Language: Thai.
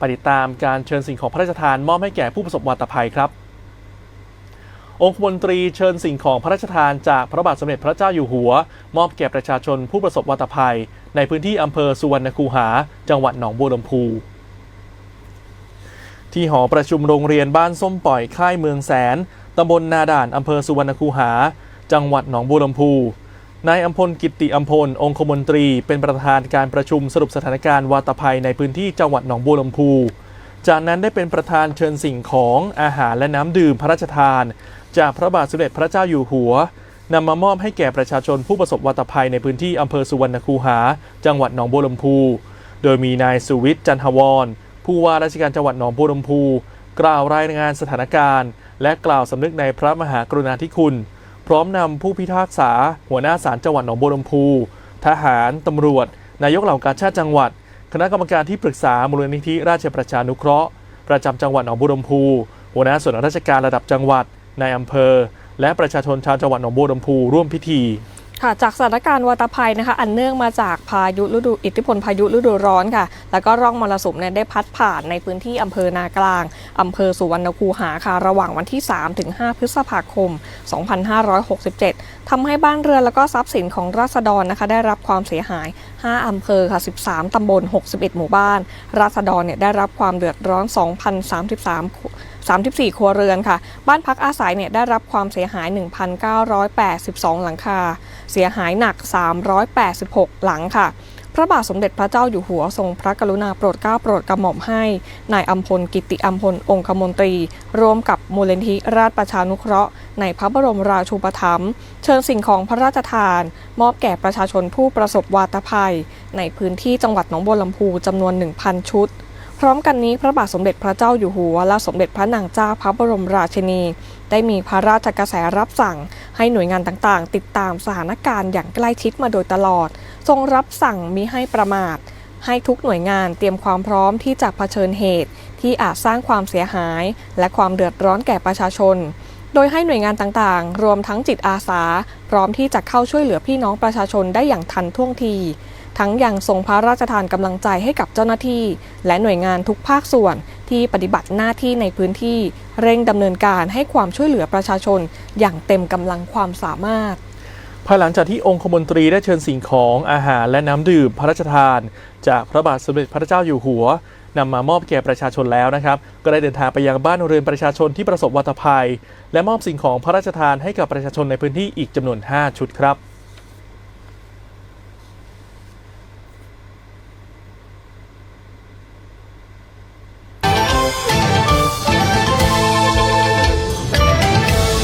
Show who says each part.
Speaker 1: ปติดตามการเชิญสิ่งของพระราชทานมอบให้แก่ผู้ประสบวาตภัยครับ องคมนตรีเชิญสิ่งของพระราชทานจากพระบาทสมเด็จพระเจ้าอยู่หัว มอบแก่ประชาชนผู้ประสบวาตภัย ในพื้นที่อำเภอสุวรรณคูหา จังหวัดหนองบัวลำพูที่หอประชุมโรงเรียนบ้านส้มปล่อยค่ายเมืองแสน ตำบลนาด่านอำเภอสุวรรณคูหา จังหวัดหนองบัวลำพู นายอัมพลกิติอัมพล องคมนตรี เป็นประธานการประชุมสรุปสถานการณ์วาตภัยในพื้นที่จังหวัดหนองบัวลำพู จากนั้นได้เป็นประธานเชิญสิ่งของอาหารและน้ำดื่มพระราชทาน จากพระบาทสมเด็จพระเจ้าอยู่หัวนำมามอบให้แก่ประชาชนผู้ประสบวาตภัยในพื้นที่อำเภอสุวรรณคูหา จังหวัดหนองบัวลำพู โดยมีนายสุวิทย์จันทวร ผู้ว่าราชการจังหวัดหนองบัวลำพู กล่าวรายงานสถานการณ์ และกล่าวสำนึกในพระมหากรุณาธิคุณ พร้อมนำผู้พิพากษา หัวหน้าศาลจังหวัดหนองบัวลำพู ทหาร ตำรวจ นายกเหล่ากาชาติจังหวัด คณะกรรมการที่ปรึกษามูลนิธิราชประชานุเคราะห์ ประจำจังหวัดหนองบัวลำพู หัวหน้าส่วนราชการระดับจังหวัดนายอำเภอ และประชาชนชาวจังหวัดหนองบัวลำพูร่วมพิธี
Speaker 2: ค่ะจากสถานการณ์วัตภัยนะคะ อันเนื่องมาจากพายุฤดูอิทธิพลพายุฤดูร้อนค่ะ แล้วก็ร่องมรสุมเนี่ยได้พัดผ่านในพื้นที่อำเภอนากลางอำเภอสุวรรณคูหาค่ะ ระหว่างวันที่ 3 ถึง 5 พฤษภาคม 2567ทำให้บ้านเรือนแล้วก็ทรัพย์สินของราษฎรนะคะ ได้รับความเสียหาย 5 อำเภอค่ะ 13 ตำบล 61 หมู่บ้าน ราษฎรเนี่ยได้รับความเดือดร้อน 2,033 34 ครัวเรือนค่ะ บ้านพักอาศัยเนี่ยได้รับความเสียหาย 1,982 หลังคา เสียหายหนัก 386 หลังค่ะ พระบาทสมเด็จพระเจ้าอยู่หัวทรงพระกรุณาโปรดเกล้าโปรดกระหม่อมให้ นายอัมพลกิติอัมพลองคมนตรี ร่วมกับมูลนิธิราชประชานุเคราะห์ ในพระบรมราชูปถัมภ์เชิญสิ่งของพระราชทาน มอบแก่ประชาชนผู้ประสบวาตภัย ในพื้นที่จังหวัดหนองบัวลำพูจำนวน 1,000 ชุดพร้อมกันนี้พระบาทสมเด็จพระเจ้าอยู่หัวและสมเด็จพระนางเจ้าพระบรมราชินี ได้มีพระราชกระแสรับสั่ง ให้หน่วยงานต่างๆ ติดตามสถานการณ์อย่างใกล้ชิดมาโดยตลอด ทรงรับสั่งมิให้ประมาท ให้ทุกหน่วยงานเตรียมความพร้อมที่จะเผชิญเหตุ ที่อาจสร้างความเสียหาย และความเดือดร้อนแก่ประชาชน โดยให้หน่วยงานต่างๆ รวมทั้งจิตอาสา พร้อมที่จะเข้าช่วยเหลือพี่น้องประชาชนได้อย่างทันท่วงทีทั้งยังทรงพระราชทานกำลังใจให้กับเจ้าหน้าที่ และหน่วยงานทุกภาคส่วน ที่ปฏิบัติหน้าที่ในพื้นที่เร่งดำเนินการให้ความช่วยเหลือประชาชน อย่างเต็มกำลังความสามารถ
Speaker 1: ภายหลังจากที่องคมนตรีได้เชิญสิ่งของอาหารและน้ำดื่มพระราชทาน จากพระบาทสมเด็จพระเจ้าอยู่หัวนำมามอบแก่ประชาชนแล้วนะครับ ก็ได้เดินทางไปยังบ้านเรือนประชาชนที่ประสบวัตภัย และมอบสิ่งของพระราชทานให้กับประชาชนในพื้นที่อีกจำนวน 5 ชุดครับ
Speaker 3: Bye.